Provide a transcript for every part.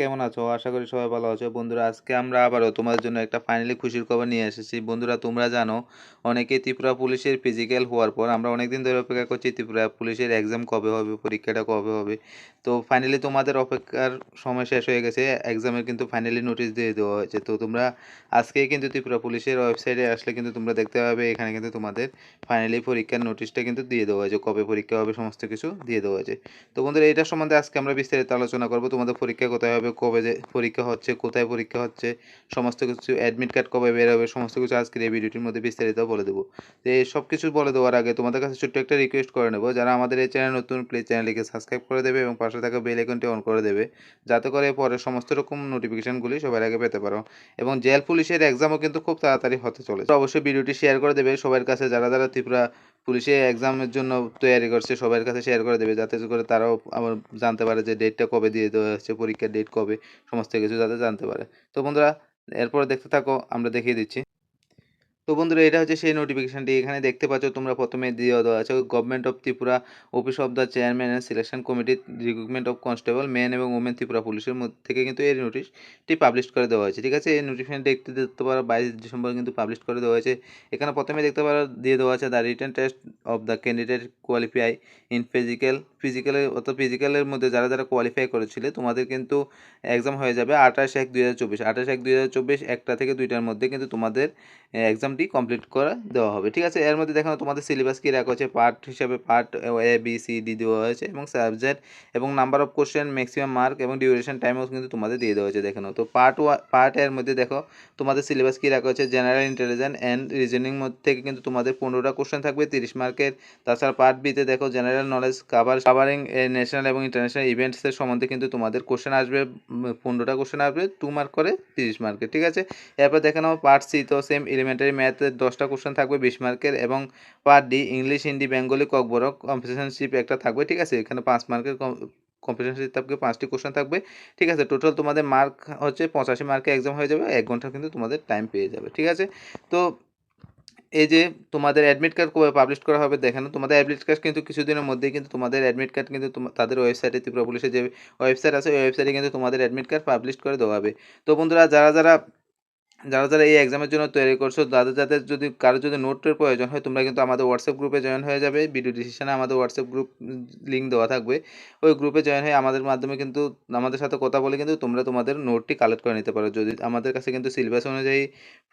কেমন আছো? আশা করি সবাই ভালো আছো। বন্ধুরা, আজকে আমরা আবারও তোমাদের জন্য একটা ফাইনালি খুশির খবর নিয়ে এসেছি। বন্ধুরা, তোমরা জানো, অনেকে ত্রিপুরা পুলিশের ফিজিক্যাল হওয়ার পর, আমরা অনেকদিন ধরে অপেক্ষা করছি ত্রিপুরা পুলিশের এক্সাম কবে হবে, পরীক্ষাটা কবে হবে। তো ফাইনালি তোমাদের অপেক্ষার সময় শেষ হয়ে গেছে। এক্সামের কিন্তু ফাইনালি নোটিশ দিয়ে দেওয়া হয়েছে। তো তোমরা আজকেই কিন্তু ত্রিপুরা পুলিশের ওয়েবসাইটে আসলে কিন্তু তোমরা দেখতে পাবে, এখানে কিন্তু তোমাদের ফাইনালি পরীক্ষার নোটিশটা কিন্তু দিয়ে দেওয়া হয়েছে। কবে পরীক্ষা হবে, সমস্ত কিছু দিয়ে দেওয়া হয়েছে। তো বন্ধুরা এটার সম্বন্ধে আজকে আমরা বিস্তারিত আলোচনা করব। তোমাদের পরীক্ষা কোথায় হবে কবে পরীক্ষা হচ্ছে, কোথায় পরীক্ষা হচ্ছে, সমস্ত কিছু অ্যাডমিট কার্ড কবে বের হবে সমস্ত কিছু আজকের এই ভিডিওটির মধ্যে বিস্তারিত বলে দেবো। তো এই সব কিছু বলে দেওয়ার আগে তোমাদের কাছে ছোট্ট একটা রিকোয়েস্ট করে নেব, যারা আমাদের এই চ্যানেল নতুন প্লিজ চ্যানেলটিকে সাবস্ক্রাইব করে দেবে এবং পাশে থাকা বেল আইকনটি অন করে দেবে, যাতে করে পরে সমস্ত রকম নোটিফিকেশনগুলি সবার আগে পেতে পারো। এবং জেল পুলিশের এক্সামও কিন্তু খুব তাড়াতাড়ি হতে চলে তো অবশ্যই ভিডিওটি শেয়ার করে দেবে সবার কাছে, যারা যারা ত্রিপুরা পুলিশে এক্সামের জন্য তৈরি করছে, সবার কাছে শেয়ার করে দেবে, যাতে করে তারাও আবার জানতে পারে যে ডেটটা কবে দিয়ে দেওয়া হচ্ছে পরীক্ষার ডেট কবে, সমস্ত কিছু যাতে জানতে পারে। তো বন্ধুরা, এরপর দেখতে থাকো, আমরা দেখিয়ে দিচ্ছি। তো বন্ধুরা এটা হচ্ছে সেই নোটিফিকেশানটি এখানে দেখতে পাচ্ছ তোমরা প্রথমে দিয়ে দেওয়া আছে government of Tripura office of the chairman and selection committee recruitment of constable man এবং ওমেন ত্রিপুরা পুলিশের মধ্যে থেকে কিন্তু এই নোটিশটি পাবলিশ করে দেওয়া হয়েছে, ঠিক আছে? এই নোটিফিকেশন দেখতে দেখতে পারো, বাইশ ডিসেম্বর কিন্তু পাবলিশ করে দেওয়া হয়েছে। এখানে প্রথমে দেখতে পারো, দিয়ে দেওয়া আছে the return test of the candidate qualify in physical ফিজিক্যালের অর্থাৎ ফিজিক্যালের মধ্যে যারা যারা কোয়ালিফাই করেছিলে, তোমাদের কিন্তু এক্সাম হয়ে যাবে আঠাশ এক দুই হাজার চব্বিশ। আঠাশ এক দুই হাজার চব্বিশ একটা থেকে দুইটার মধ্যে কিন্তু তোমাদের এক্সামটি কমপ্লিট করা দেওয়া হবে। ঠিক আছে? এর মধ্যে দেখানো তোমাদের সিলেবাস কী রাখা হচ্ছে পার্ট হিসাবে part A B C D দেওয়া হয়েছে এবং সাবজেক্ট এবং number of question maximum mark এবং ডিউরেশন টাইমও কিন্তু তোমাদের দিয়ে দেওয়া হয়েছে। দেখানো তো পার্ট ওয়া পার্ট এর মধ্যে দেখো তোমাদের সিলেবাস কী রাখা হচ্ছে জেনারেল ইন্টেলিজেন্স অ্যান্ড রিজনিং মধ্যে থেকে কিন্তু তোমাদের পনেরোটা কোশ্চেন থাকবে, তিরিশ মার্কের তাছাড়া পার্ট বিতে দেখো general knowledge cover covering national এবং ইন্টারন্যাশনাল ইভেন্টসের সম্বন্ধে কিন্তু তোমাদের কোশ্চেন আসবে পনেরোটা কোশ্চেন আসবে টু মার্ক করে তিরিশ মার্কের ঠিক আছে? এরপর দেখে নাও পার্ট সি তো সেম এলিমেন্টারি ম্যাথের দশটা কোশ্চেন থাকবে বিশ মার্কের এবং part D English Hindi Bengali Kokborok কম্পিটিশনশিপ একটা থাকবে, ঠিক আছে? এখানে পাঁচ মার্কের কম্পিটিশনশিপ থাকবে পাঁচটি কোশ্চেন থাকবে, ঠিক আছে? টোটাল তোমাদের মার্ক হচ্ছে পঁচাশি মার্কে এক্সাম হয়ে যাবে, এক ঘণ্টা কিন্তু তোমাদের টাইম পেয়ে যাবে, ঠিক আছে? তো এই যে তোমাদের অ্যাডমিট কার্ড কবে পাবলিশ করা হবে দেখানো তোমাদের অ্যাডমিট কার্ড কিন্তু কিছুদিনের মধ্যেই কিন্তু তোমাদের অ্যাডমিট কার্ড কিন্তু তাদের ওয়েবসাইটে ত্রিপুরা পুলিশের যে ওয়েবসাইট আছে, ওই ওয়েবসাইটে কিন্তু তোমাদের অ্যাডমিট কার্ড পাবলিশ করে দেওয়া হবে। তো বন্ধুরা, যারা যারা যারা যারা এই এক্সামের জন্য তৈরি করছ, তাদের যাদের যদি কারও যদি নোটের প্রয়োজন হয়, তোমরা কিন্তু আমাদের হোয়াটসঅ্যাপ গ্রুপে জয়েন হয়ে যাবে। ভিডিও ডিসিশনে আমাদের হোয়াটসঅ্যাপ গ্রুপ লিঙ্ক দেওয়া থাকবে। ওই গ্রুপে জয়েন হয়ে আমাদের মাধ্যমে কিন্তু আমাদের সাথে কথা বলে কিন্তু তোমরা তোমাদের নোটটি কালেক্ট করে নিতে পারো। যদি আমাদের কাছে কিন্তু সিলেবাস অনুযায়ী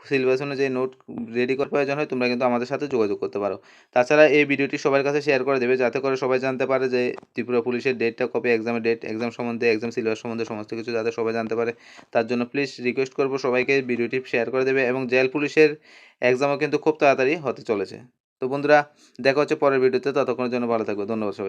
সিলেবাস অনুযায়ী নোট রেডি করার প্রয়োজন হয়, তোমরা কিন্তু আমাদের সাথে যোগাযোগ করতে পারো। তাছাড়া এই ভিডিওটি সবার কাছে শেয়ার করে দেবে, যাতে করে সবাই জানতে পারে যে ত্রিপুরা পুলিশের ডেটটা কবে এক্সামের ডেট এক্সাম সম্বন্ধে এক্সাম সিলেবাস সম্বন্ধে সমস্ত কিছু যাতে সবাই জানতে পারে। তার জন্য প্লিজ রিকোয়েস্ট করব সবাইকে ভিডিওটি শেয়ার করে দেবে এবং জেল পুলিশের এক্সামও কিন্তু খুব তাড়াতাড়ি হতে চলেছে। তো বন্ধুরা, দেখা হচ্ছে পরের ভিডিওতে ততক্ষণের জন্য ভালো থাকবে। ধন্যবাদ সবাই